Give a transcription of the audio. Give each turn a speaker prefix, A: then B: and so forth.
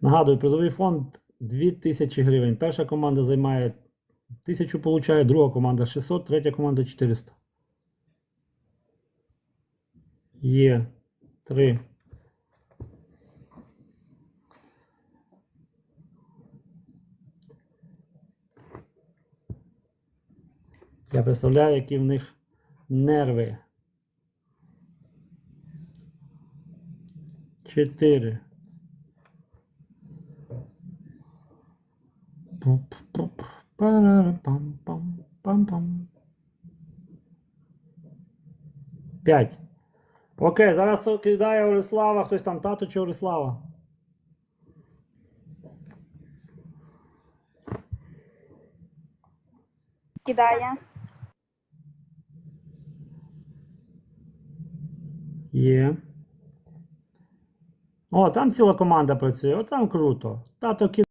A: Нагадую, призовий фонд 2000 гривень. Перша команда займає 1000 получає, друга команда 600, третя команда 400. Є 3. Я представляю, які в них нерви. 4. Пам-пам-пам-пам. 5. Окей, зараз кидає Орислава. Хтось там тато чи Орислава.
B: Кидає.
A: Є. О, там ціла команда працює. О, там круто. Тато